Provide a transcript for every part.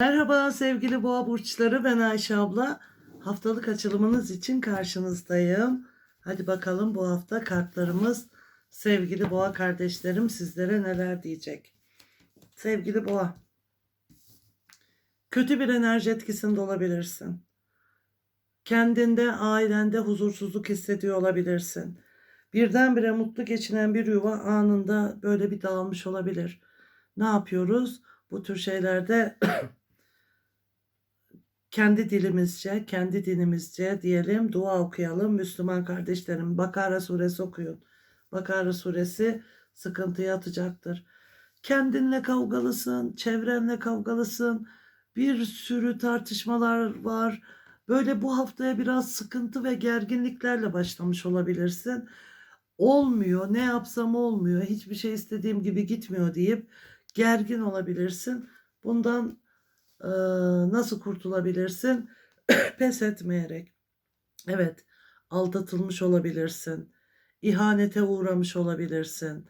Merhaba sevgili boğa burçları ben Ayşe abla. Haftalık açılımınız için karşınızdayım. Hadi bakalım bu hafta kartlarımız sevgili boğa kardeşlerim sizlere neler diyecek. Sevgili boğa. Kötü bir enerji etkisinde olabilirsin. Kendinde, ailende huzursuzluk hissediyor olabilirsin. Birdenbire mutlu geçinen bir yuva anında böyle bir dağılmış olabilir. Ne yapıyoruz? Bu tür şeylerde kendi dilimizce, kendi dinimizce diyelim dua okuyalım. Müslüman kardeşlerim Bakara suresi okuyun. Bakara suresi sıkıntıya atacaktır. Kendinle kavgalısın, çevrenle kavgalısın. Bir sürü tartışmalar var. Böyle bu haftaya biraz sıkıntı ve gerginliklerle başlamış olabilirsin. Olmuyor, ne yapsam olmuyor, hiçbir şey istediğim gibi gitmiyor deyip gergin olabilirsin. Bundan nasıl kurtulabilirsin? Pes etmeyerek. Evet, aldatılmış olabilirsin. İhanete uğramış olabilirsin.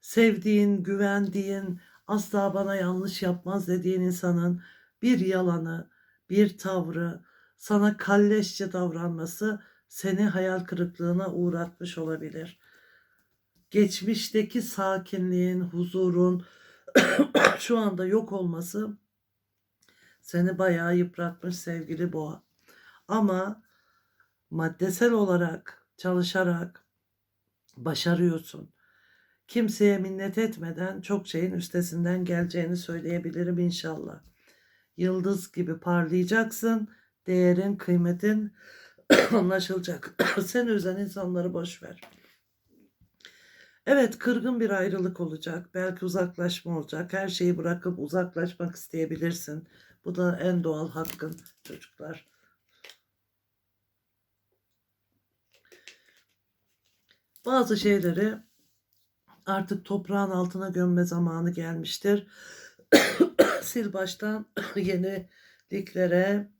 Sevdiğin, güvendiğin, asla bana yanlış yapmaz dediğin insanın bir yalanı, bir tavrı, sana kalleşçe davranması seni hayal kırıklığına uğratmış olabilir. Geçmişteki sakinliğin, huzurun şu anda yok olması seni bayağı yıpratmış sevgili boğa. Ama maddesel olarak çalışarak başarıyorsun. Kimseye minnet etmeden çok şeyin üstesinden geleceğini söyleyebilirim inşallah. Yıldız gibi parlayacaksın. Değerin, kıymetin anlaşılacak. Sen üzen insanları boş ver. Evet kırgın bir ayrılık olacak. Belki uzaklaşma olacak. Her şeyi bırakıp uzaklaşmak isteyebilirsin. Bu da en doğal hakkın çocuklar. Bazı şeyleri artık toprağın altına gömme zamanı gelmiştir. Sil baştan yeniliklere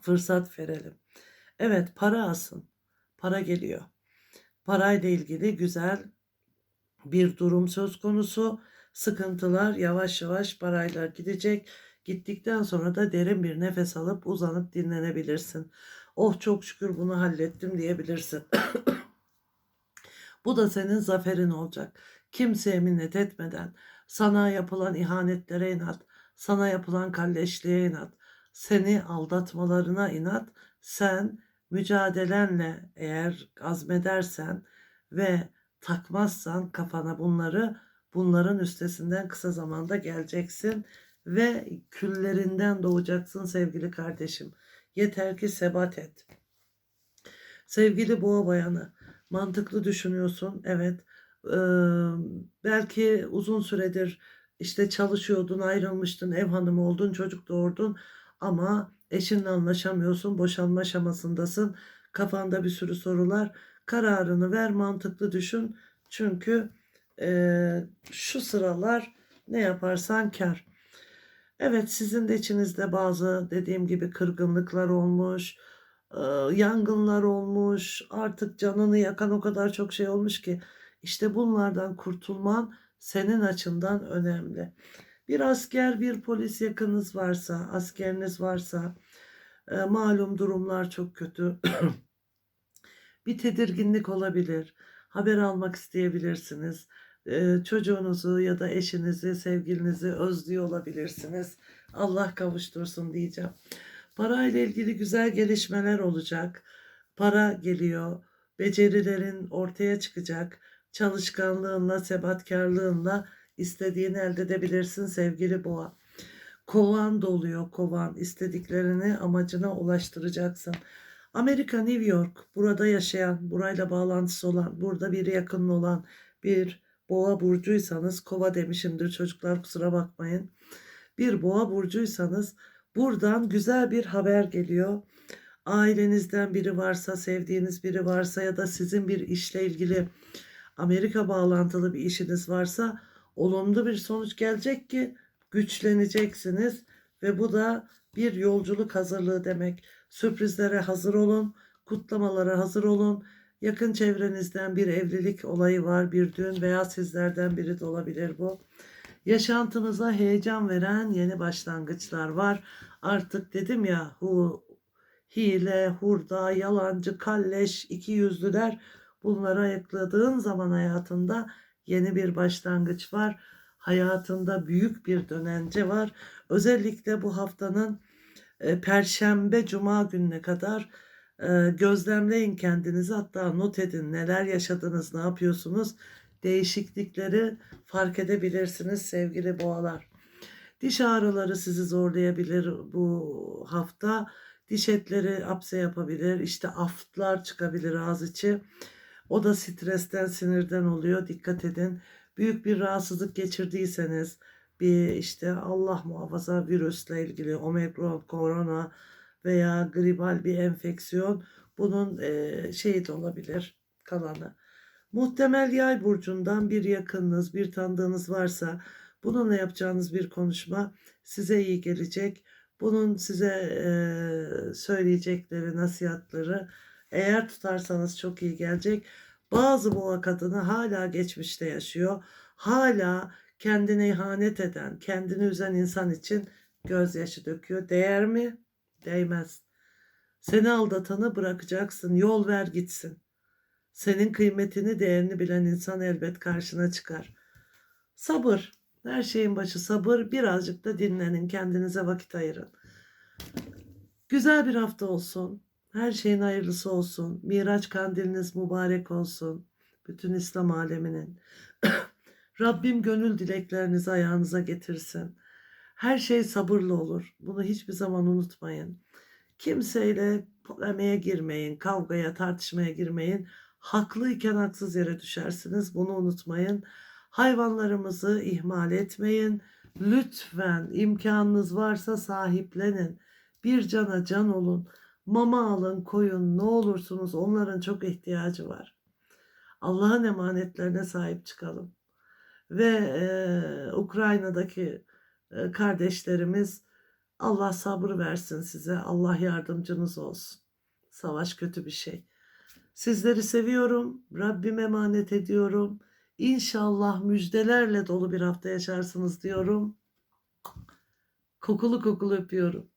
fırsat verelim. Evet para asın. Para geliyor. Parayla ilgili güzel bir durum söz konusu. Sıkıntılar yavaş yavaş parayla gidecek. Gittikten sonra da derin bir nefes alıp uzanıp dinlenebilirsin. Oh çok şükür bunu hallettim diyebilirsin. Bu da senin zaferin olacak. Kimseye minnet etmeden, sana yapılan ihanetlere inat, sana yapılan kalleşliğe inat, seni aldatmalarına inat, sen mücadelenle eğer azmedersen ve takmazsan kafana bunları, bunların üstesinden kısa zamanda geleceksin ve küllerinden doğacaksın sevgili kardeşim. Yeter ki sebat et. Sevgili boğa bayanı, mantıklı düşünüyorsun. Evet. Ee, belki uzun süredir işte çalışıyordun, ayrılmıştın, ev hanımı oldun, çocuk doğurdun ama eşinle anlaşamıyorsun, boşanma aşamasındasın. Kafanda bir sürü sorular. Kararını ver, mantıklı düşün. Çünkü e, şu sıralar ne yaparsan kar. Evet sizin de içinizde bazı dediğim gibi kırgınlıklar olmuş, yangınlar olmuş, artık canını yakan o kadar çok şey olmuş ki işte bunlardan kurtulman senin açından önemli. Bir asker, bir polis yakınız varsa, askeriniz varsa malum durumlar çok kötü. bir tedirginlik olabilir. Haber almak isteyebilirsiniz çocuğunuzu ya da eşinizi, sevgilinizi özlüyor olabilirsiniz. Allah kavuştursun diyeceğim. Para ile ilgili güzel gelişmeler olacak. Para geliyor. Becerilerin ortaya çıkacak. Çalışkanlığınla, sebatkarlığınla istediğini elde edebilirsin sevgili boğa. Kovan doluyor kovan. istediklerini amacına ulaştıracaksın. Amerika, New York, burada yaşayan, burayla bağlantısı olan, burada bir yakın olan bir boğa burcuysanız kova demişimdir çocuklar kusura bakmayın. Bir boğa burcuysanız buradan güzel bir haber geliyor. Ailenizden biri varsa, sevdiğiniz biri varsa ya da sizin bir işle ilgili Amerika bağlantılı bir işiniz varsa olumlu bir sonuç gelecek ki güçleneceksiniz ve bu da bir yolculuk hazırlığı demek. Sürprizlere hazır olun, kutlamalara hazır olun Yakın çevrenizden bir evlilik olayı var, bir düğün veya sizlerden biri de olabilir bu. Yaşantınıza heyecan veren yeni başlangıçlar var. Artık dedim ya hu, hile, hurda, yalancı, kalleş, iki yüzlüler bunları ayıkladığın zaman hayatında yeni bir başlangıç var. Hayatında büyük bir dönence var. Özellikle bu haftanın e, Perşembe, Cuma gününe kadar gözlemleyin kendinizi. Hatta not edin neler yaşadınız, ne yapıyorsunuz. Değişiklikleri fark edebilirsiniz sevgili boğalar. Diş ağrıları sizi zorlayabilir bu hafta. Diş etleri apse yapabilir. İşte aftlar çıkabilir ağız içi. O da stresten, sinirden oluyor. Dikkat edin. Büyük bir rahatsızlık geçirdiyseniz bir işte Allah muhafaza virüsle ilgili omikron, korona veya gribal bir enfeksiyon bunun e, şeyi de olabilir kalanı. Muhtemel yay burcundan bir yakınınız, bir tanıdığınız varsa bununla yapacağınız bir konuşma size iyi gelecek. Bunun size e, söyleyecekleri, nasihatleri eğer tutarsanız çok iyi gelecek. Bazı boğa kadını hala geçmişte yaşıyor. Hala kendine ihanet eden, kendini üzen insan için gözyaşı döküyor. Değer mi? Değmez. Seni aldatanı bırakacaksın. Yol ver gitsin. Senin kıymetini, değerini bilen insan elbet karşına çıkar. Sabır. Her şeyin başı sabır. Birazcık da dinlenin. Kendinize vakit ayırın. Güzel bir hafta olsun. Her şeyin hayırlısı olsun. Miraç kandiliniz mübarek olsun. Bütün İslam aleminin. Rabbim gönül dileklerinizi ayağınıza getirsin. Her şey sabırlı olur. Bunu hiçbir zaman unutmayın. Kimseyle polemiğe girmeyin, kavgaya, tartışmaya girmeyin. Haklıyken haksız yere düşersiniz. Bunu unutmayın. Hayvanlarımızı ihmal etmeyin. Lütfen imkanınız varsa sahiplenin. Bir cana can olun. Mama alın, koyun. Ne olursunuz onların çok ihtiyacı var. Allah'ın emanetlerine sahip çıkalım. Ve e, Ukrayna'daki kardeşlerimiz Allah sabır versin size. Allah yardımcınız olsun. Savaş kötü bir şey. Sizleri seviyorum. Rabbim emanet ediyorum. İnşallah müjdelerle dolu bir hafta yaşarsınız diyorum. Kokulu kokulu öpüyorum.